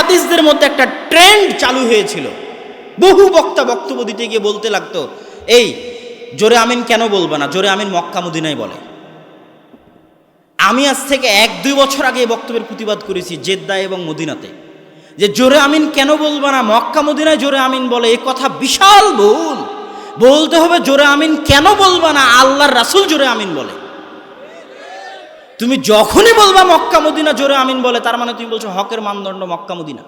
হাদিসদের মধ্যে একটা ট্রেন্ড চালু হয়েছিল। বহু বক্তা বক্তব্য দিতে গিয়ে বলতে লাগতো, এই, জোরে আমিন কেন বলব না? জোরে আমিন মক্কা, মদিনায় বলে। আমি আজ থেকে এক, দুই বছর আগে বক্তব্যের প্রতিবাদ করেছি জেদ্দায় এবং মদিনাতে। যে জোরে আমিন কেন বলব না? মক্কা, মদিনায় জোরে আমিন বলে, এ কথা বিশাল ভুল। বলতে হবে জোরে আমিন কেন বলবা না? আল্লাহর রাসূল জোরে আমিন বলে। তুমি যখনই বলবা মক্কা মদিনা জোরে আমিন বলে, তার মানে তুমি বলছো হকের মানদণ্ড মক্কা মদিনা।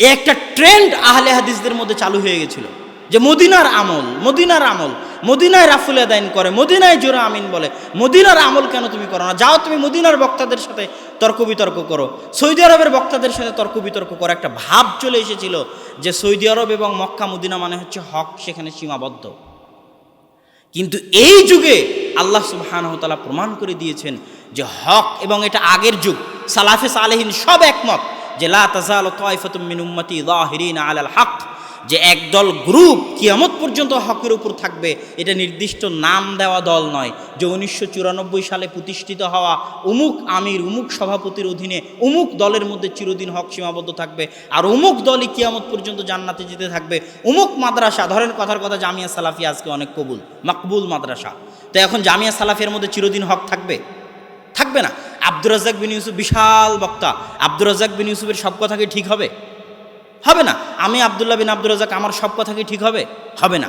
এ একটা ট্রেন্ড আহলে হাদিসদের মধ্যে চালু হয়ে গেছিল, যে মদিনার আমল মদিনার আমল, মদিনায় রাফুল আদায়ন করে, মদিনায় জোরে আমিন বলে, মদিনার আমল কেন তুমি করো না? যাও তুমি মদিনার বক্তাদের সাথে তর্ক বিতর্ক করো। সৌদি আরবের বক্তাদের সাথে তর্ক বিতর্ক করো। একটা ভাব চলে এসেছিল যে সৌদি আরব এবং মক্কা মদিনা মানে হচ্ছে হক, সেখানে সীমাবদ্ধ। কিন্তু এই যুগে আল্লাহ সুবাহানহতালা প্রমাণ করে দিয়েছেন যে হক এবং এটা আগের যুগ। সালাফে সালেহিন সব একমত যে আলাল হক, যে একদল গ্রুপ কিয়ামত পর্যন্ত হকের উপর থাকবে, এটা নির্দিষ্ট নাম দেওয়া দল নয়। যে উনিশশো চুরানব্বই সালে প্রতিষ্ঠিত হওয়া উমুক আমির, উমুক সভাপতির অধীনে উমুক দলের মধ্যে চিরদিন হক সীমাবদ্ধ থাকবে, আর উমুক দলই কিয়ামত পর্যন্ত জান্নাতে যেতে থাকবে। উমুক মাদ্রাসা, ধরেন কথার কথা জামিয়া সালাফি আজকে অনেক কবুল, মাকবুল মাদ্রাসা। তো এখন জামিয়া সালাফের মধ্যে চিরদিন হক থাকবে? থাকবে না। আব্দুর রাজ্জাক বিন ইউসুফ বিশাল বক্তা। আব্দুর রাজ্জাক বিন ইউসুফের সব কথা কি ঠিক হবে? হবে না। আমি আবদুল্লাহ বিন আব্দুর রাজাক আমার সব কথা কি ঠিক হবে? হবে না।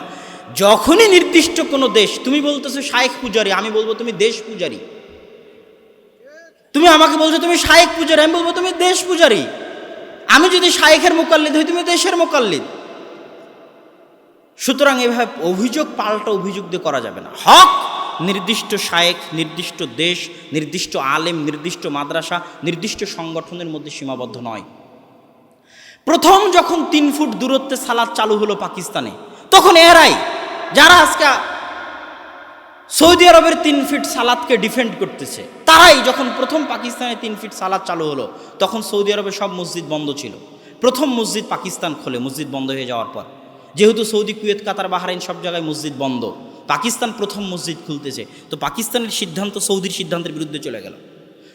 যখনই নির্দিষ্ট কোনো দেশ, তুমি বলতেছো শায়েখ পূজারি, আমি বলব তুমি দেশ পূজারি। তুমি আমাকে বলছো তুমি শায়েখ পূজারি, আমি বলব তুমি দেশ পূজারি। আমি যদি শায়েখের মোকাল্লিদ হই, তুমি দেশের মোকাল্লিদ। সুতরাং এভাবে অভিযোগ পাল্টা অভিযোগ দিয়ে করা যাবে না। হক নির্দিষ্ট শায়েখ, নির্দিষ্ট দেশ, নির্দিষ্ট আলেম, নির্দিষ্ট মাদ্রাসা, নির্দিষ্ট সংগঠনের মধ্যে সীমাবদ্ধ নয়। প্রথম যখন তিন ফুট দূরত্বে সালাদ চালু হলো পাকিস্তানে, তখন এরাই, যারা আজকে সৌদি আরবের তিন ফিট সালাদকে ডিফেন্ড করতেছে, তারাই যখন প্রথম পাকিস্তানে তিন ফিট সালাদ চালু হলো, তখন সৌদি আরবে সব মসজিদ বন্ধ ছিল। প্রথম মসজিদ পাকিস্তান খোলে, মসজিদ বন্ধ হয়ে যাওয়ার পর। যেহেতু সৌদি, কুয়েত, কাতার, বাহারাইন সব জায়গায় মসজিদ বন্ধ। পাকিস্তান প্রথম মসজিদ খুলতেছে। তো পাকিস্তানের সিদ্ধান্ত, সৌদির সিদ্ধান্তের বিরুদ্ধে চলে গেল।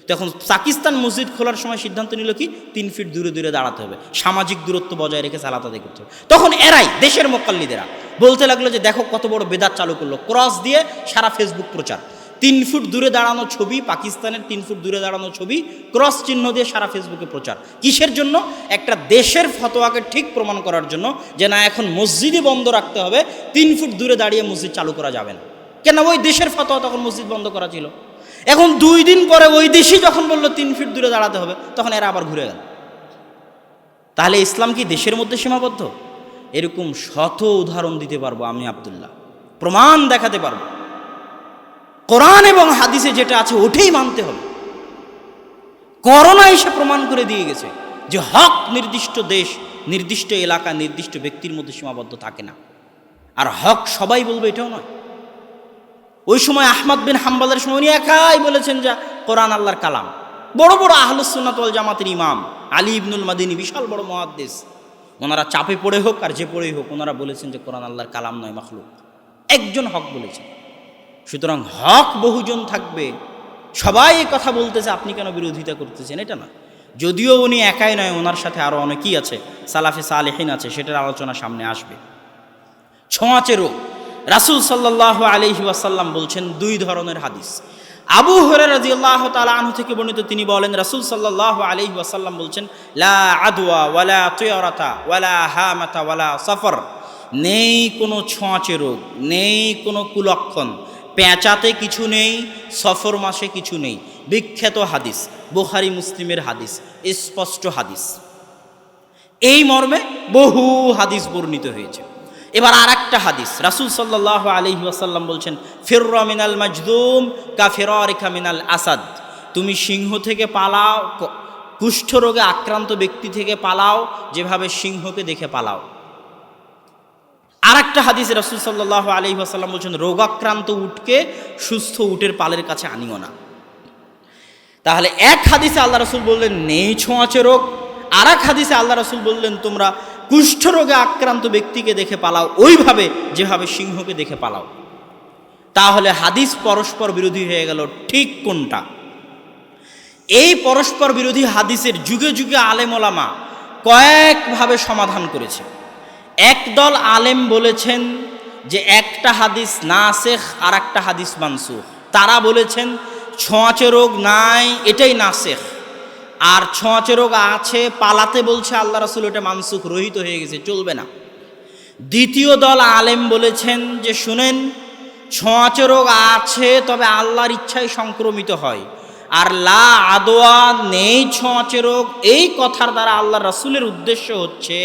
তখন পাকিস্তান মসজিদ খোলার সময় সিদ্ধান্ত নিল কি? তিন ফিট দূরে দূরে দাঁড়াতে হবে। সামাজিক দূরত্ব বজায় রেখে সালাত আদায় করতে হবে। তখন এরাই, দেশের মোকাল্লিদেরা, বলতে লাগল যে, দেখো কত বড় বেদাত চালু করল। ক্রস দিয়ে সারা ফেসবুক প্রচার। তিন ফুট দূরে দাঁড়ানো ছবি, পাকিস্তানের তিন ফুট দূরে দাঁড়ানো ছবি, ক্রস চিহ্ন দিয়ে সারা ফেসবুকে প্রচার। কিসের জন্য? একটা দেশের ফতোয়াকে ঠিক প্রমাণ করার জন্য যে না, এখন মসজিদই বন্ধ রাখতে হবে, তিন ফুট দূরে দাঁড়িয়ে মসজিদ চালু করা যাবে না। কেন? ওই দেশের ফতোয়া তখন মসজিদ বন্ধ করা ছিল। এখন দুই দিন পরে ওই দেশই যখন বলল তিন ফিট দূরে দাঁড়াতে হবে, তখন এরা আবার ঘুরে গেল। তাহলে ইসলাম কি দেশের মধ্যে সীমাবদ্ধ? এরকম শত উদাহরণ দিতে পারব আমি, আবদুল্লাহ। প্রমাণ দেখাতে পারব। কোরআন এবং হাদিসে যেটা আছে ওঠেই মানতে হবে। করোনা এসে প্রমাণ করে দিয়ে গেছে যে হক নির্দিষ্ট দেশ, নির্দিষ্ট এলাকা, নির্দিষ্ট ব্যক্তির মধ্যে সীমাবদ্ধ থাকে না। আর হক সবাই বলবে এটাও নয়। ওই সময় আহমদ বিন হাম্বালের সময় উনি একাই বলেছেন যে কোরআন আল্লাহর কালাম। বড় বড় আহলুসুন্নাতল জামাতের ইমাম আলী ইবনুল মাদিনী বিশাল বড় মহাদ্দেশ ওনারা চাপে পড়ে হোক আর যে পড়েই হোক, ওনারা বলেছেন যে কোরআন আল্লাহর কালাম নয়, মখলুক। একজন হক বলেছেন। সুতরাং হক বহুজন থাকবে। সবাই কথা বলতেছে, আপনি কেন বিরোধিতা করতেছেন? এটা না। যদিও উনি একাই নয়, ওনার সাথে আরও অনেকেই আছে, সালাফে সালেহিন আছে, সেটার আলোচনা সামনে আসবে। ছোঁয়াচে রোগ। রাসুল সাল্লাহ আলহি ওয়াসাল্লাম বলছেন দুই ধরনের হাদিস। আবু হরে রাজি আল্লাহ আনহু থেকে বর্ণিত তিনি বলেন, রাসুল সাল্লাহ আলহি ওয়াসাল্লাম বলছেন, লা আদওয়া ওয়ালা তুয়রতা ওয়ালা হামাতা ওয়ালা সফর। নেই কোনো ছোঁয়াচে রোগ, নেই কোনো কুলক্ষণ। পেঁচাতে কিছু নেই, সফর মাসে কিছু নেই। বিখ্যাত হাদিস, বুখারি মুসলিমের হাদিস, স্পষ্ট হাদিস। এই মর্মে বহু হাদিস বর্ণিত হয়েছে। এবার আর একটা হাদিস, রাসুল সাল্লাহ আলহি আসাল্লাম বলছেন ফের মিনাল মাজদুম কা ফেরিকা মিনাল আসাদ। তুমি সিংহ থেকে পালাও, কুষ্ঠরোগে আক্রান্ত ব্যক্তি থেকে পালাও, যেভাবে সিংহকে দেখে পালাও। আর একটা হাদিস রাসুল সাল্লাহ আলহি আসাল্লাম বলছেন, রোগাক্রান্ত উটকে সুস্থ উটের পালের কাছে আনিও না। তাহলে এক হাদিসে আল্লাহ রসুল বললেন, নেই ছোঁয়াচে রোগ। আর এক হাদিসে আল্লাহ রসুল বললেন, তোমরা কুষ্ঠরোগে আক্রান্ত ব্যক্তিকে দেখে পালাও, ওইভাবে যেভাবে সিংহকে দেখে পালাও। তাহলে হাদিস পরস্পর বিরোধী হয়ে গেল, ঠিক কোনটা? এই পরস্পর বিরোধী হাদিসের যুগে যুগে আলেমলামা কয়েকভাবে সমাধান করেছে। একদল আলেম বলেছেন যে একটা হাদিস না শেখ আর একটা হাদিস মানসুখ। তারা বলেছেন, ছোঁয়াচে রোগ নাই, এটাই না শেখ। আর ছোঁয়াচে রোগ আছে, পালাতে বলছে আল্লাহ রাসুল এটা মানসুখ, রহিত হয়ে গেছে, চলবে না। দ্বিতীয় দল আলেম বলেছেন যে, শুনেন, ছোঁয়াচে রোগ আছে, তবে আল্লাহর ইচ্ছায় সংক্রমিত হয়। আর লা আদোয়া নেই ছোঁয়াচে রোগ, এই কথার দ্বারা আল্লাহ রাসুলের উদ্দেশ্য হচ্ছে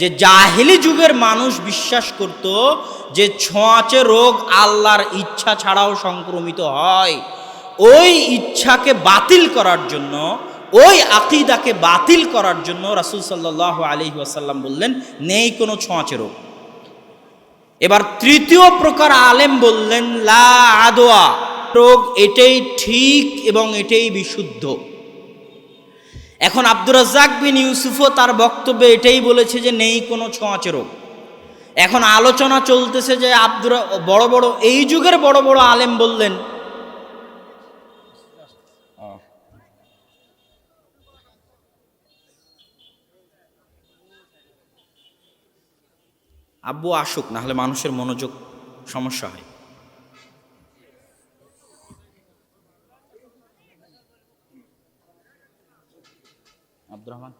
যে জাহিলি যুগের মানুষ বিশ্বাস করত যে ছোঁয়াচে রোগ আল্লাহর ইচ্ছা ছাড়াও সংক্রমিত হয়। ওই ইচ্ছাকে বাতিল করার জন্য, ওই আকিদাকে বাতিল করার জন্য রাসুল সাল্লাহ আলি ওয়াসাল্লাম বললেন, নেই কোনো ছোঁয়াচে রোগ। এবার তৃতীয় প্রকার আলেম বললেন, লা আদোয়া রোগ এটাই ঠিক এবং এটাই বিশুদ্ধ। এখন আব্দুর রাজ্জাক বিন ইউসুফও তার বক্তব্যে এটাই বলেছে যে, নেই কোনো ছোঁয়াচে রোগ এখন আলোচনা চলতেছে যে, আব্দুর বড় বড়, এই যুগের বড় বড় আলেম বললেন। আব্বু আসুক না হলে মানুষের মনোযোগ সমস্যা হয়। আব্দুর রহমান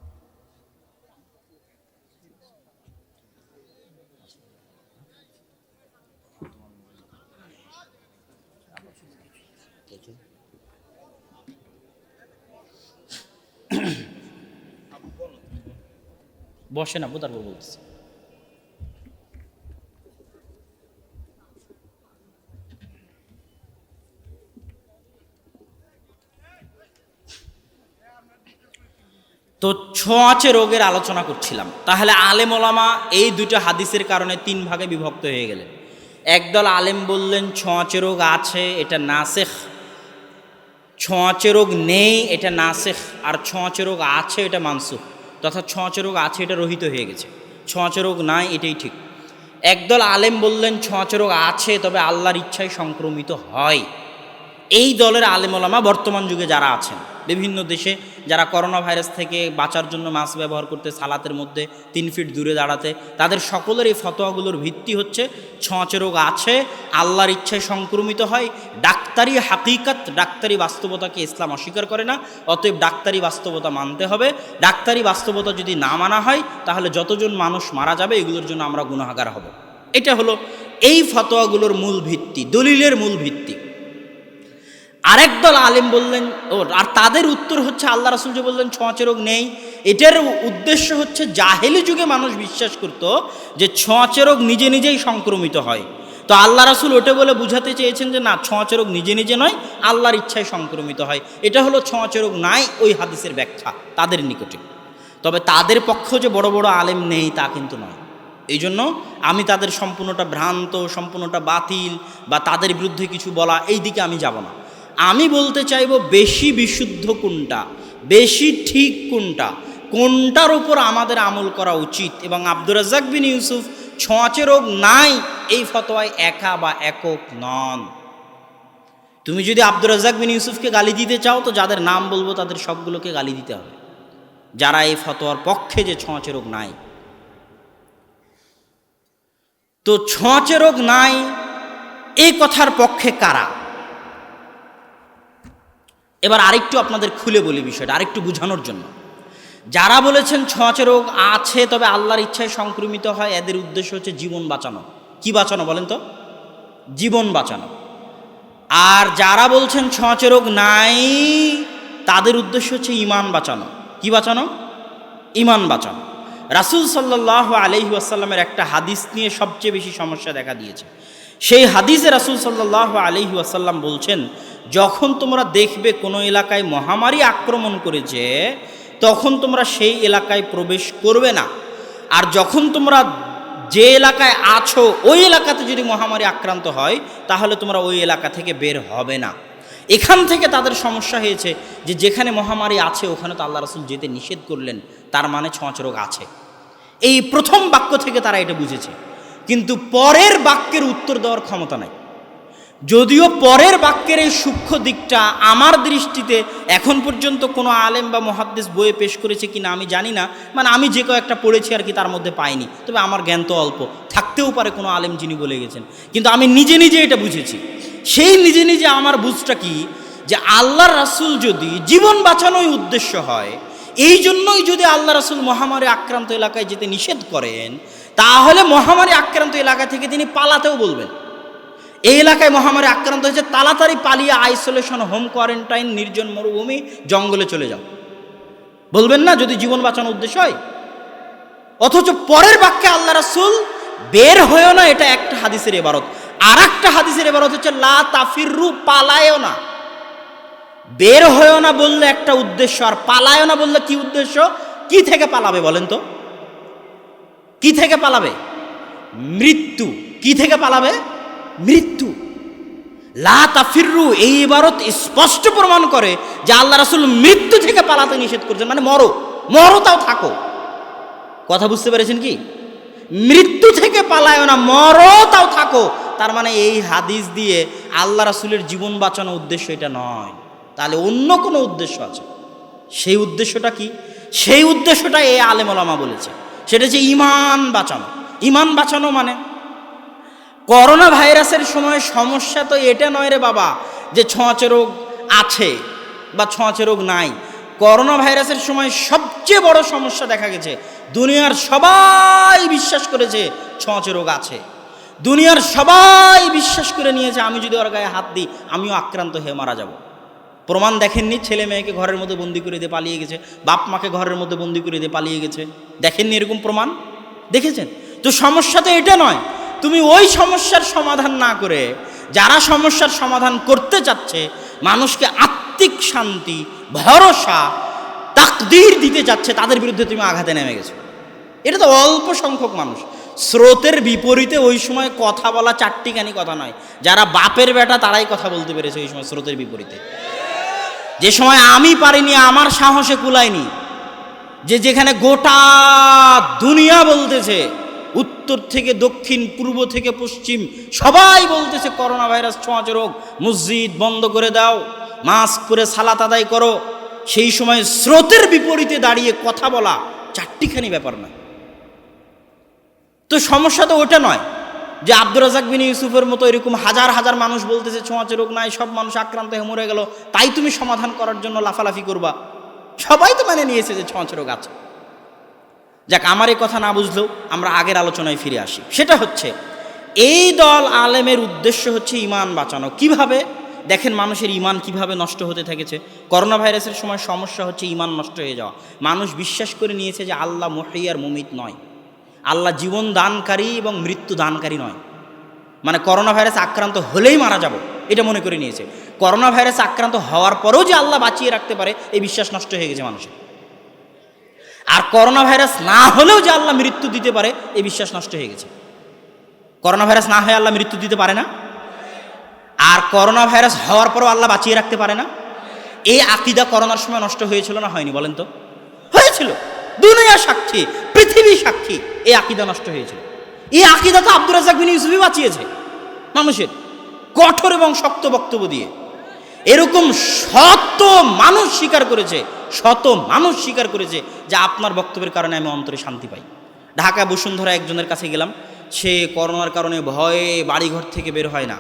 বসেন আব্বু তারপর বলতেছি তো ছোঁয়াচে রোগের আলোচনা করছিলাম। তাহলে আলেম ওলামা এই দুটো হাদিসের কারণে তিন ভাগে বিভক্ত হয়ে গেলেন। একদল আলেম বললেন, ছোঁয়াচে রোগ আছে, এটা নাসেখ। ছোঁয়াচে রোগ নেই, এটা নাসেখ। আর ছোঁয়াচে রোগ আছে, এটা মানসুখ। তথা ছোঁয়াচে রোগ আছে, এটা রহিত হয়ে গেছে। ছোঁয়াচে রোগ নাই, এটাই ঠিক। একদল আলেম বললেন, ছোঁয়াচে রোগ আছে, তবে আল্লাহর ইচ্ছায় সংক্রমিত হয়। এই দলের আলেমলামা বর্তমান যুগে যারা আছেন বিভিন্ন দেশে যারা করোনা ভাইরাস থেকে বাঁচার জন্য মাস্ক ব্যবহার করতে সালাতের মধ্যে তিন ফিট দূরে দাঁড়াতে, তাদের সকলের এই ফতোয়াগুলোর ভিত্তি হচ্ছে ছোঁয়াচে রোগ আছে, আল্লাহর ইচ্ছায় সংক্রমিত হয়, ডাক্তারি হাকিকাত, ডাক্তারি বাস্তবতাকে ইসলাম অস্বীকার করে না, অতএব ডাক্তারি বাস্তবতা মানতে হবে। ডাক্তারি বাস্তবতা যদি না মানা হয়, তাহলে যতজন মানুষ মারা যাবে, এগুলোর জন্য আমরা গুণাগার হব। এটা হলো এই ফতোয়াগুলোর মূল ভিত্তি, দলিলের মূল ভিত্তি। আরেক দল আলেম বললেন, ও, আর তাদের উত্তর হচ্ছে আল্লাহ রাসুল যে বললেন, ছোঁয়াচে রোগ নেই। এটার উদ্দেশ্য হচ্ছে জাহেলি যুগে মানুষ বিশ্বাস করত যে ছোঁয়াচে রোগ নিজে নিজেই সংক্রমিত হয়। তো আল্লাহ রাসুল ওটা বলে বুঝাতে চেয়েছেন যে না, ছোঁয়াচে রোগ নিজে নিজে নয়, আল্লাহর ইচ্ছায় সংক্রমিত হয়। এটা হলো ছোঁয়াচে রোগ নাই, ওই হাদিসের ব্যাখ্যা, তাদের নিকটে। তবে তাদের পক্ষ যে বড় বড় আলেম নেই, তা কিন্তু নয়। এই জন্য আমি তাদের সম্পূর্ণটা ভ্রান্ত, সম্পূর্ণটা বাতিল, বা তাদের বিরুদ্ধে কিছু বলা এই দিকে আমি যাব না। আমি বলতে চাইব বেশি বিশুদ্ধ কোনটা? বেশি ঠিক কোনটা? কোনটার উপর আমাদের আমল করা উচিত? এবং আব্দুর রাজ্জাক বিন ইউসুফ ছোঁয়াচে রোগ নাই এই ফতোয়ায় একা বা একক নন। তুমি যদি আব্দুর রাজ্জাক বিন ইউসুফকে গালি দিতে চাও, তো যাদের নাম বলব তাদের সবগুলোকে গালি দিতে হবে। যারা এই ফতোয়ার পক্ষে যে ছোঁয়াচে রোগ নাই। তো ছোঁয়াচে রোগ নাই, এই কথার পক্ষে কারা? এবার আরেকটু আপনাদের খুলে বলি বিষয়টা, আরেকটু বোঝানোর জন্য। যারা বলেছেন ছোঁয়াচে রোগ আছে, তবে আল্লাহর ইচ্ছায় সংক্রমিত হয়, এদের উদ্দেশ্য হচ্ছে জীবন বাঁচানো। কি বাঁচানো বলেন তো? জীবন বাঁচানো। আর যারা বলছেন ছোঁয়াচে রোগ নাই, তাদের উদ্দেশ্য হচ্ছে ইমান বাঁচানো। কি বাঁচানো? ইমান বাঁচানো। রাসুল সাল্লাহ আলহি আসাল্লামের একটা হাদিস নিয়ে সবচেয়ে বেশি সমস্যা দেখা দিয়েছে। সেই হাদিসে রাসুল সাল্লাহ আলহি আসাল্লাম বলছেন যখন তোমরা দেখবে কোনো এলাকায় মহামারী আক্রমণ করেছে, তখন তোমরা সেই এলাকায় প্রবেশ করবে না। আর যখন তোমরা যে এলাকায় আছো, ওই এলাকাতে যদি মহামারী আক্রান্ত হয়, তাহলে তোমরা ওই এলাকা থেকে বের হবে না। এখান থেকে তাদের সমস্যা হয়েছে যে যেখানে মহামারী আছে, ওখানে তো আল্লাহ রাসুল যেতে নিষেধ করলেন। তার মানে ছোঁয়াচ রোগ আছে। এই প্রথম বাক্য থেকে তারা এটা বুঝেছে। কিন্তু পরের বাক্যের উত্তর দেওয়ার ক্ষমতা নাই। যদিও পরের বাক্যের এই সূক্ষ্ম দিকটা আমার দৃষ্টিতে এখন পর্যন্ত কোনো আলেম বা মহাদ্দেশ বইয়ে পেশ করেছে কিনা আমি জানি না। মানে আমি যে কয়েকটা পড়েছি আর কি তার মধ্যে পাইনি। তবে আমার জ্ঞান তো অল্প। থাকতেও পারে কোনো আলেম যিনি বলে গেছেন। কিন্তু আমি নিজে নিজে এটা বুঝেছি। সেই নিজে নিজে আমার বুঝটা কি? যে আল্লাহ রাসূল যদি জীবন বাঁচানোই উদ্দেশ্য হয়, এই জন্যই যদি আল্লাহ রাসূল মহামারী আক্রান্ত এলাকায় যেতে নিষেধ করেন, তাহলে মহামারী আক্রান্ত এলাকা থেকে তিনি পালাতেও বলবেন। এই এলাকায় মহামারী আক্রান্ত হয়েছে, তাড়াতাড়ি পালিয়ে আইসোলেশন হোম কোয়ারেন্টাইন নির্জন মরুভূমি, জঙ্গলে চলে যাও। বলবেন না যদি জীবন বাঁচানোর উদ্দেশ্য হয়? অথচ পরের বাক্যে আল্লাহ রাসূল, বের হয়েও না, এটা একটা হাদিসের এবারত আর একটা হাদিসের এবারত হচ্ছে, লা তাফিরু, পালায়ও না। বের হয়েও না বললে একটা উদ্দেশ্য, আর পালায়ও না বললে কি উদ্দেশ্য? কি থেকে পালাবে বলেন তো? কি থেকে পালাবে? মৃত্যু। কি থেকে পালাবে? মৃত্যু। লা এই ইবারত স্পষ্ট প্রমাণ করে যে আল্লাহ রাসুল মৃত্যু থেকে পালাতে নিষেধ করছেন মানে মরো। মরো তাও থাকো। কথা বুঝতে পেরেছেন কি? মৃত্যু থেকে পালায় না, মরো তাও থাকো। তার মানে এই হাদিস দিয়ে আল্লাহ রাসুলের জীবন বাঁচানো উদ্দেশ্য এটা নয়। তাহলে অন্য কোনো উদ্দেশ্য আছে? সেই উদ্দেশ্যটা কি? সেই উদ্দেশ্যটা এ আলেমলামা বলেছে। সেটা হচ্ছে ইমান বাঁচানো। ইমান বাঁচানো মানে করোনা ভাইরাসের সময় সমস্যা তো এটা নয় রে বাবা যে ছোঁয়াচে রোগ আছে বা ছোঁয়াচে রোগ নাই। করোনা ভাইরাসের সময় সবচেয়ে বড় সমস্যা দেখা গেছে। দুনিয়ার সবাই বিশ্বাস করেছে ছোঁয়াচে রোগ আছে। দুনিয়ার সবাই বিশ্বাস করে নিয়েছে, আমি যদি ওর গায়ে হাত দিই, আমিও আক্রান্ত হয়ে মারা যাব। প্রমাণ দেখেননি, ছেলে মেয়েকে ঘরের মধ্যে বন্দি করে দিয়ে পালিয়ে গেছে, বাপ মাকে ঘরের মধ্যে বন্দি করে দিয়ে পালিয়ে গেছে। দেখেননি এরকম প্রমাণ? দেখেছেন? তো সমস্যা তো এটা নয় তুমি ওই সমস্যার সমাধান না করে, যারা সমস্যার সমাধান করতে চাচ্ছে, মানুষকে আত্মিক শান্তি, ভরসা, তাকদির দিতে চাচ্ছে, তাদের বিরুদ্ধে তুমি আঘাতে নেমে গেছো। এটা তো অল্প সংখ্যক মানুষ। স্রোতের বিপরীতে ওই সময় কথা বলা চারটিখানি কথা নয়। যারা বাপের বেটা, তারাই কথা বলতে পেরেছে ওই সময় স্রোতের বিপরীতে। যে সময় আমি পারিনি, আমার সাহসে কুলাইনি যে যেখানে গোটা দুনিয়া বলতেছে উত্তর থেকে দক্ষিণ, পূর্ব থেকে পশ্চিম, সবাই বলতেছে করোনা ভাইরাস ছোঁয়াচে রোগ, মসজিদ বন্ধ করে দাও, মাস্ক পরে সালাত আদায় করো। সেই সময় স্রোতের বিপরীতে দাঁড়িয়ে কথা বলা চারটিখানি ব্যাপার না। তো সমস্যা তো ওটা নয় যে আব্দুর রাজাক বিন ইউসুফের মতো এরকম হাজার হাজার মানুষ বলতেছে, ছোঁয়াচে রোগ নাই, সব মানুষ আক্রান্ত হয়ে মরে গেল, তাই তুমি সমাধান করার জন্য লাফালাফি করবা। সবাই তো মানে নিয়েছে যে ছোঁয়াচে রোগ আছে। যাক, আমার এই কথা না বুঝলেও আমরা আগের আলোচনায় ফিরে আসি। সেটা হচ্ছে, এই দল আলেমের উদ্দেশ্য হচ্ছে ইমান বাঁচানো। কীভাবে? দেখেন মানুষের ইমান কীভাবে নষ্ট হতে থেকেছে। করোনা ভাইরাসের সময় সমস্যা হচ্ছে ইমান নষ্ট হয়ে যাওয়া। মানুষ বিশ্বাস করে নিয়েছে যে আল্লাহ মহিয়ার মুমিত নয়। আল্লাহ জীবন দানকারী এবং মৃত্যু দানকারী নয়। মানে করোনা ভাইরাস আক্রান্ত হলেই মারা যাব, এটা মনে করে নিয়েছে। করোনা ভাইরাস আক্রান্ত হওয়ার পরেও যে আল্লাহ বাঁচিয়ে রাখতে পারে, এই বিশ্বাস নষ্ট হয়ে গেছে মানুষের। আর করোনা ভাইরাস না হলেও যে আল্লাহ মৃত্যু দিতে পারে, এই বিশ্বাস নষ্ট হয়ে গেছে। করোনা ভাইরাস না হয়ে আল্লাহ মৃত্যু দিতে পারে না। আর করোনা ভাইরাস হওয়ার পরও আল্লাহ বাঁচিয়ে রাখতে পারে না। এই আকিদা করোনার সময় নষ্ট হয়েছিল না হয়নি বলেন তো? হয়েছিল। দুনিয়া সাক্ষী, পৃথিবী সাক্ষী, এই আকিদা নষ্ট হয়েছিল। এই আকিদা তো আব্দুর রাজাক বিন ইউসুফই বাঁচিয়েছে মানুষের। কঠোর এবং শক্ত বক্তব্য দিয়ে। এরকম শত মানুষ স্বীকার করেছে শত মানুষ স্বীকার করেছে যে আপনার বক্তব্যের কারণে আমি অন্তরে শান্তি পাই। ঢাকা বসুন্ধরা একজনের কাছে গেলাম, সে করোনার কারণে ভয়ে বাড়িঘর থেকে বের হয় না।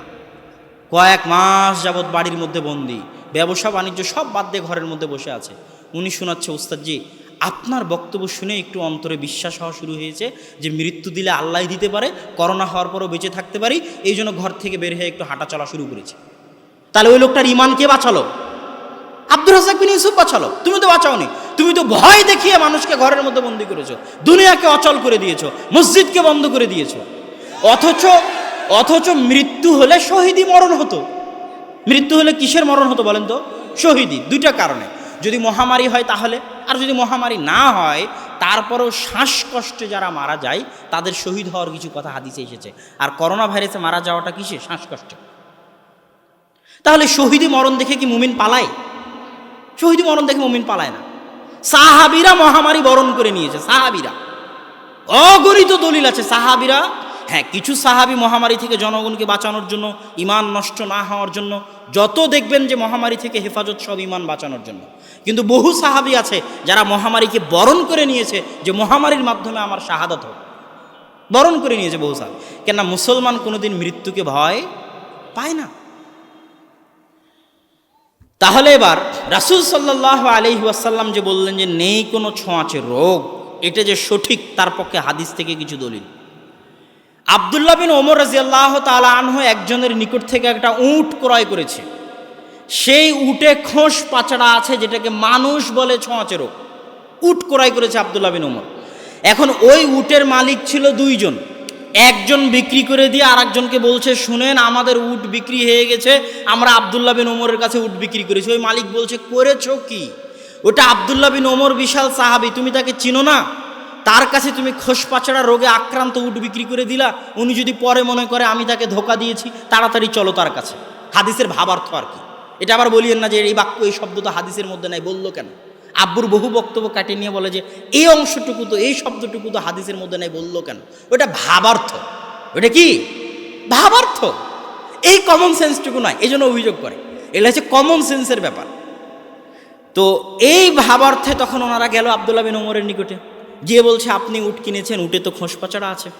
কয়েক মাস যাবৎ বাড়ির মধ্যে বন্দি, ব্যবসা, বাণিজ্য সব বাদ দিয়ে ঘরের মধ্যে বসে আছে। উনি শোনাচ্ছে, ওস্তাদজি, আপনার বক্তব্য শুনে একটু অন্তরে বিশ্বাস হওয়া শুরু হয়েছে যে মৃত্যু দিলে আল্লাহ দিতে পারে, করোনা হওয়ার পরও বেঁচে থাকতে পারি, এই জন্য ঘর থেকে বের হয়ে একটু হাঁটা চলা শুরু করেছে। তাহলে ওই লোকটার ইমান কে বাঁচালো? আব্দুর রাজাক বিন ইউসুফ বাঁচালো তুমি তো বাঁচাওনি। তুমি তো ভয় দেখিয়ে মানুষকে ঘরের মধ্যে বন্দি করেছ। দুনিয়াকে অচল করে দিয়েছ। মসজিদকে বন্ধ করে দিয়েছ। অথচ অথচ মৃত্যু হলে শহীদি মরণ হতো। মৃত্যু হলে কিসের মরণ হতো বলেন তো? শহীদি দুইটা কারণে। যদি মহামারী হয় তাহলে, আর যদি মহামারী না হয়, তারপরেও শ্বাসকষ্টে যারা মারা যায়, তাদের শহীদ হওয়ার কিছু কথা হাদিসে এসেছে। আর করোনা ভাইরাসে মারা যাওয়াটা কিসে শ্বাসকষ্টে। তাহলে শহীদি মরণ দেখে কি মুমিন পালায়? শহীদি মরণ দেখে মুমিন পালায় না। সাহাবিরা মহামারী বরণ করে নিয়েছে, সাহাবিরা। অগণিত দলিল আছে, সাহাবিরা হ্যাঁ কিছু সাহাবি মহামারী থেকে জনগণকে বাঁচানোর জন্য, ইমান নষ্ট না হওয়ার জন্য, যত দেখবেন যে মহামারী থেকে হেফাজত, সব ইমান বাঁচানোর জন্য। কিন্তু বহু সাহাবি আছে যারা মহামারীকে বরণ করে নিয়েছে, যে মহামারীর মাধ্যমে আমার শাহাদত হোক। বরণ করে নিয়েছে বহু সাহাবি। কেননা মুসলমান কোনোদিন মৃত্যুকে ভয় পায় না। তাহলে এবার রাসুল সাল্লাহ আলহি আসাল্লাম যে বললেন যে নেই কোনো ছোঁয়াচে রোগ, এটা যে সঠিক তার পক্ষে হাদিস থেকে কিছু দলিল। আবদুল্লাহ বিন ওমর রাজিয়াল্লাহ তালা আনহু একজনের নিকট থেকে একটা উট ক্রয় করেছে। সেই উটে খোঁস পাচড়া আছে যেটাকে মানুষ বলে ছোঁয়াচে রোগ। উট ক্রয় করেছে আবদুল্লাহ বিন ওমর। এখন ওই উটের মালিক ছিল দুইজন। একজন বিক্রি করে দিয়ে আর একজনকে বলছে, শুনেন, আমাদের উট বিক্রি হয়ে গেছে, আমরা আবদুল্লাহ বিন ওমরের কাছে উট বিক্রি করেছি। ওই মালিক বলছে, করেছ কি? ওটা আবদুল্লাহ বিন ওমর বিশাল সাহাবি, তুমি তাকে চিনো না? তার কাছে তুমি খোসপাচড়া রোগে আক্রান্ত উট বিক্রি করে দিলা। উনি যদি পরে মনে করে আমি তাকে ধোকা দিয়েছি, তাড়াতাড়ি চলো তার কাছে। হাদিসের ভাবার্থ আর কি। এটা আবার বলিয়েন না যে এই বাক্য, এই শব্দ তো হাদিসের মধ্যে নাই, বলল কেন? আব্বুর বহু বক্তব্য কাটিয়ে নিয়ে বলে যে, এই অংশটুকু তো, এই শব্দটুকু তো হাদিসের মধ্যে নাই, বলল কেন? ওটা ভাবার্থ। ওটা কি? ভাবার্থ। এই কমন সেন্সটুকু নয় এই জন্য অভিযোগ করে। এটা হচ্ছে কমন সেন্সের ব্যাপার। তো এই ভাবার্থে তখন ওনারা গেল আবদুল্লাহ বিন ওমরের নিকটে। গিয়ে বলছে, আপনি উট কিনেছেন, উটে তো খোঁসপাচাড়া আছে।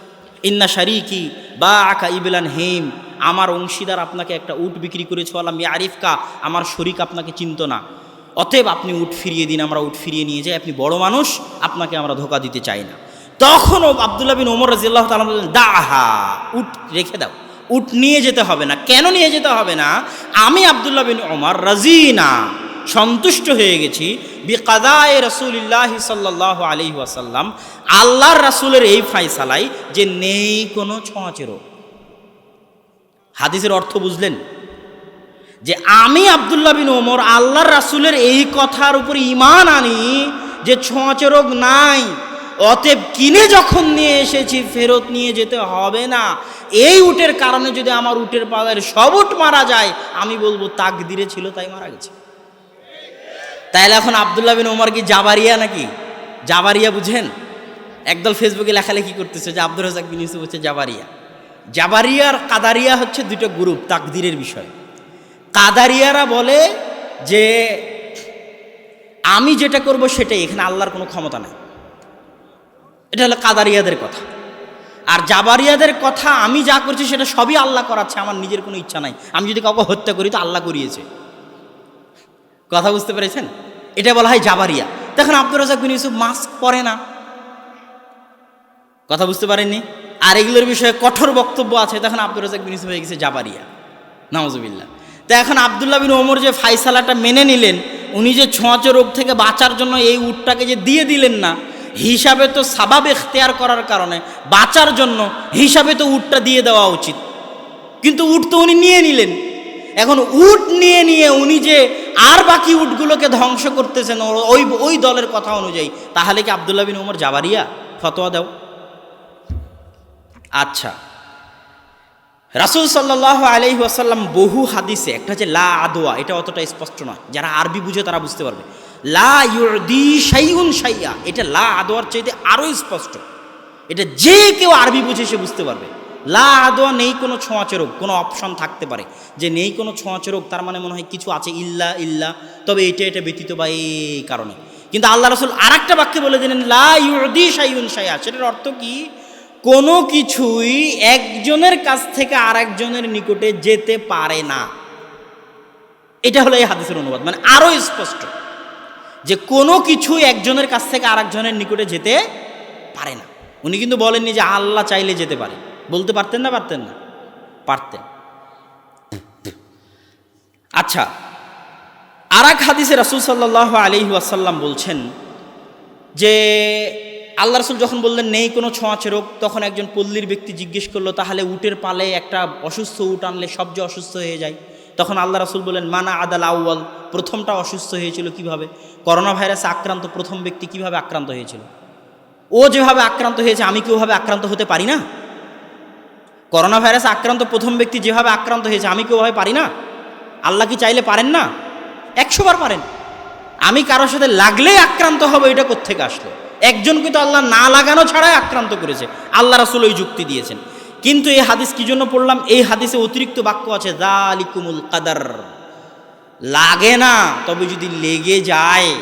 ইন্না শারিকি বা আকা ইবিলান হেম। আমার অংশীদার আপনাকে একটা উট বিক্রি করেছে আলাম আরিফকা আমার শরিক আপনাকে চিনত না। অতএব আপনি উঠ ফিরিয়ে দিন, আমরা উঠ ফিরিয়ে নিয়ে যাই। আপনি বড় মানুষ, আপনাকে আমরা ধোকা দিতে চাই না। তখনও আবদুল্লাহ বিন ওমর রাজিয়াল্লাহ তালা বললেন, দাহা উট রেখে দাও। উঠ নিয়ে যেতে হবে না। কেন নিয়ে যেতে হবে না? আমি আবদুল্লাহ বিন ওমর রাজিনা, সন্তুষ্ট হয়ে গেছি বিকাদায় রসুলিল্লাহ সাল্লাহ আলি ওয়াসাল্লাম, আল্লাহর রাসুলের এই ফাইসালাই যে নেই কোনো ছোঁয়াচেরো হাদিসের অর্থ বুঝলেন? যে আমি আবদুল্লাহ বিন ওমর আল্লাহর রাসুলের এই কথার উপর ইমান আনি যে ছোঁয়াচে রোগ নাই, অতএব কিনে যখন নিয়ে এসেছি ফেরত নিয়ে যেতে হবে না। এই উটের কারণে যদি আমার উটের পায়ের সব উট মারা যায়, আমি বলব তাক দিরে ছিল তাই মারা গেছে। তাইলে এখন আবদুল্লাহ বিন ওমর কি জাবারিয়া নাকি? জাবারিয়া বুঝেন? একদল ফেসবুকে লেখালেখি করতেছে যে আব্দুল রাজাক বিন ইউসুফ হচ্ছে জাবারিয়া। জাবারিয়া আর কাদারিয়া হচ্ছে দুটো গ্রুপ তাকদিরের বিষয়। কাদারিয়ারা বলে যে, আমি যেটা করব সেটাই, এখানে আল্লাহর কোনো ক্ষমতা নাই। এটা হলো কাদারিয়াদের কথা। আর জাবারিয়াদের কথা, আমি যা করছি সেটা সবই আল্লাহ করাচ্ছে, আমার নিজের কোনো ইচ্ছা নাই। আমি যদি কাউকে হত্যা করি, তো আল্লাহ করিয়েছে। কথা বুঝতে পেরেছেন? এটা বলা হয় জাবারিয়া। তখন আব্দুর রাজাক বিন ইউসুফ মাস্ক পরে না। কথা বুঝতে পারেননি? আর এগুলোর বিষয়ে কঠোর বক্তব্য আছে। তখন আব্দুর রাজাক বিন ইউসুফ হয়ে গেছে জাবারিয়া। নওয়াজবিল্লা তো এখন আবদুল্লাহ বিন ওমর যে ফাইসালাটা মেনে নিলেন, উনি যে ছোঁয়াচে রোগ থেকে বাঁচার জন্য এই উটটাকে যে দিয়ে দিলেন না, হিসাবে তো সাবাব এখতেয়ার করার কারণে বাঁচার জন্য হিসাবে তো উটটা দিয়ে দেওয়া উচিত। কিন্তু উট তো উনি নিয়ে নিলেন। এখন উট নিয়ে নিয়ে উনি যে আর বাকি উটগুলোকে ধ্বংস করতেছেন ওই ওই দলের কথা অনুযায়ী, তাহলে কি আবদুল্লাহ বিন ওমর জাবারিয়া ফতোয়া দাও? আচ্ছা। রাসুল সাল্লাহ আলহি আসাল্লাম বহু হাদিসে, একটা হচ্ছে লা আদোয়া এটা অতটা স্পষ্ট নয়। যারা আরবি বুঝে তারা বুঝতে পারবে। লা সাইউন সাইয়া এটা লা আদোয়ার চাইতে আরও স্পষ্ট। এটা যে কেউ আরবি বুঝে সে বুঝতে পারবে। লা আদোয়া নেই কোনো ছোঁয়াচে রোগ, কোনো অপশন থাকতে পারে। যে নেই কোনো ছোঁয়াচে রোগ, তার মানে মনে হয় কিছু আছে ইল্লা ইল্লা, তবে এটা এটা ব্যতীত বা এই কারণে। কিন্তু আল্লাহ রসুল আর একটা বাক্যে বলে দিলেন, লা ইউদি সাইউন সাইয়া সেটার অর্থ কি? কোনো কিছুই একজনের কাছ থেকে আর একজনের নিকটে যেতে পারে না। এটা হলো এই হাদিসের অনুবাদ। মানে আরও স্পষ্ট যে কোনো কিছুই একজনের কাছ থেকে আর একজনের নিকটে যেতে পারে না। উনি কিন্তু বলেননি যে আল্লাহ চাইলে যেতে পারে। বলতে পারতেন না পারতেন না। পারতেন। আচ্ছা আর এক হাদিসে রাসুল সাল্লাহ আলি ওয়াসাল্লাম বলছেন যে আল্লাহ রসুল যখন বললেন, নেই কোনো ছোঁয়াচে রোগ তখন একজন পল্লীর ব্যক্তি জিজ্ঞেস করল, তাহলে উটের পালে একটা অসুস্থ উট আনলে সব যে অসুস্থ হয়ে যায়? তখন আল্লাহ রসুল বললেন, মানা আদাল আউ্য়াল, প্রথমটা অসুস্থ হয়েছিল কীভাবে? করোনা ভাইরাসে আক্রান্ত প্রথম ব্যক্তি কীভাবে আক্রান্ত হয়েছিল? ও যেভাবে আক্রান্ত হয়েছে, আমি কি ওভাবে আক্রান্ত হতে পারি না? করোনা ভাইরাসে আক্রান্ত প্রথম ব্যক্তি যেভাবে আক্রান্ত হয়েছে, আমি কি ওভাবে পারি না? আল্লাহ কি চাইলে পারেন না? একশোবার পারেন। আমি কারোর সাথে লাগলেই আক্রান্ত হব, এটা কোথেকে আসলো? একজনকে তো আল্লাহ না লাগানো ছাড়াই আক্রান্ত করেছে। আল্লাহ রাসুল ওই যুক্তি দিয়েছেন। কিন্তু এই হাদিস কি জন্য পড়লাম? এই হাদিসে অতিরিক্ত বাক্য আছে জালিকুমুল কাদার। লাগে না, তবে যদি লেগে যায়,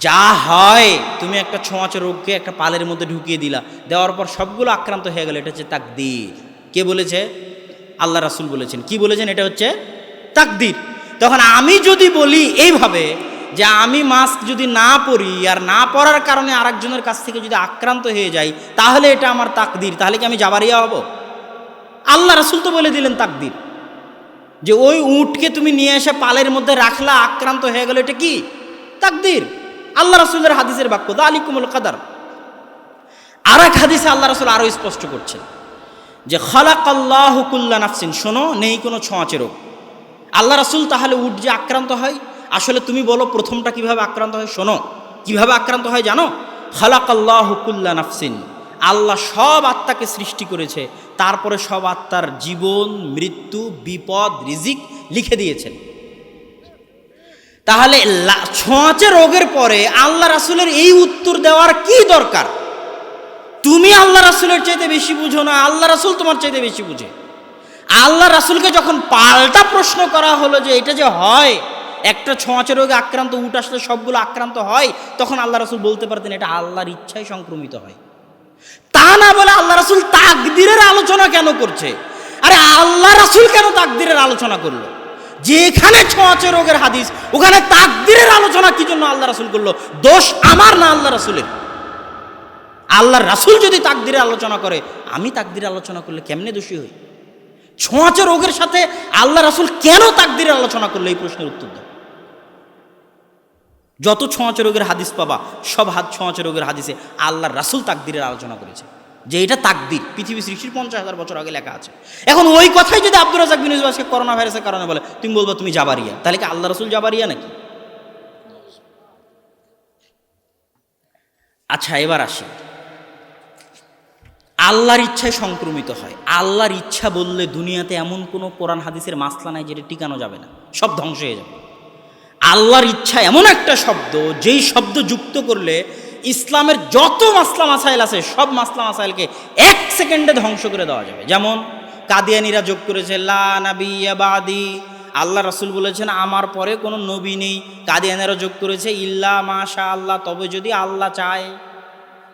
যা হয়, তুমি একটা ছোঁয়াচে রোগকে একটা পালের মধ্যে ঢুকিয়ে দিলা। দেওয়ার পর সবগুলো আক্রান্ত হয়ে গেল, এটা হচ্ছে তাকদির। কে বলেছে? আল্লাহ রাসুল বলেছেন। কি বলেছেন? এটা হচ্ছে তাকদির। তখন আমি যদি বলি এইভাবে যে আমি মাস্ক যদি না পরি আর না পরার কারণে আরেকজনের কাছ থেকে যদি আক্রান্ত হয়ে যাই, তাহলে এটা আমার তাকদির। তাহলে কি আমি জাবারিয়া হব? আল্লাহ রাসুল তো বলে দিলেন তাকদির। যে ওই উটকে তুমি নিয়ে এসে পালের মধ্যে রাখলা, আক্রান্ত হয়ে গেল, এটা কি? তাকদির। আল্লাহ রাসুলের হাদিসের বাক্য দা আলিকুমুল কাদার। আর এক হাদিসে আল্লাহ রাসুল আরও স্পষ্ট করছেন যে খালাক আল্লাহ হুকুল্লা নাফসিন। শোনো, নেই কোনো ছোঁয়াচে রোগ। আল্লাহ রাসুল তাহলে উট যে আক্রান্ত হয় আসলে তুমি বলো প্রথমটা কীভাবে আক্রান্ত হয়, শোনো। কীভাবে আক্রান্ত হয় জানো? খালাক আল্লাহ হুকুল্লা নাফসিন। আল্লাহ সব আত্মাকে সৃষ্টি করেছে, তারপরে সব আত্মার জীবন, মৃত্যু, বিপদ, রিজিক লিখে দিয়েছেন। তাহলে ছোঁয়াচে রোগের পরে আল্লাহ রাসুলের এই উত্তর দেওয়ার কি দরকার? তুমি আল্লাহ রাসুলের চাইতে বেশি বুঝো না, আল্লাহ রাসুল তোমার চাইতে বেশি বুঝে। আল্লাহ রাসুলকে যখন পাল্টা প্রশ্ন করা হলো যে এটা যে হয় একটা ছোঁয়াচে রোগে আক্রান্ত উঠ আসলে সবগুলো আক্রান্ত হয়, তখন আল্লাহ রাসুল বলতে পারতেন, এটা আল্লাহর ইচ্ছায় সংক্রমিত হয়। তা না বলে আল্লাহ রাসুল তাকদিরের আলোচনা কেন করছে? আরে আল্লাহ রাসুল কেন তাকদিরের আলোচনা করল? যেখানে ছোঁয়াচে রোগের হাদিস, ওখানে তাকদিরের আলোচনা কি জন্য আল্লাহ রাসুল করল? দোষ আমার না আল্লাহ রাসুলের? আল্লাহর রাসুল যদি তাকদিরের আলোচনা করে, আমি তাকদিরের আলোচনা করলে কেমনে দোষী হই? ছোঁয়াচে রোগের সাথে আল্লাহ রাসুল কেন তাকদিরের আলোচনা করল? এই প্রশ্নের উত্তর যত ছোঁয়াচে রোগের হাদিস পাবা, সব হাত ছোঁয়াচে রোগের হাদিসে আল্লাহর রাসুল তাকদিরের আলোচনা করেছে। যে এটা তাকদির, পৃথিবী সৃষ্টির পঞ্চাশ হাজার বছর আগে লেখা আছে। এখন ওই কথাই যদি আব্দুর রাজাক বিন আজকে করোনা ভাইরাসের কারণে বলে, তুমি বলব তুমি জাবারিয়া, তাহলে কি আল্লাহ রাসুল জাবারিয়া নাকি? আচ্ছা এবার আসি। আল্লাহর ইচ্ছায় সংক্রমিত হয়। আল্লাহর ইচ্ছা বললে দুনিয়াতে এমন কোনো কোরআন হাদিসের মাসলা নাই যেটা টিকানো যাবে না। সব ধ্বংস হয়ে যাবে। আল্লাহর ইচ্ছা এমন একটা শব্দ, যেই শব্দ যুক্ত করলে ইসলামের যত মাসলা মাসাইল আছে, সব মাসলা মাসাইলকে এক সেকেন্ডে ধ্বংস করে দেওয়া যাবে। যেমন কাদিয়ানিরা যোগ করেছে, লা আল্লাহ রসুল বলেছেন, আমার পরে কোনো নবী নেই। কাদিয়ানিরা যোগ করেছে, ইল্লা মাশা আল্লাহ তবে যদি আল্লাহ চায়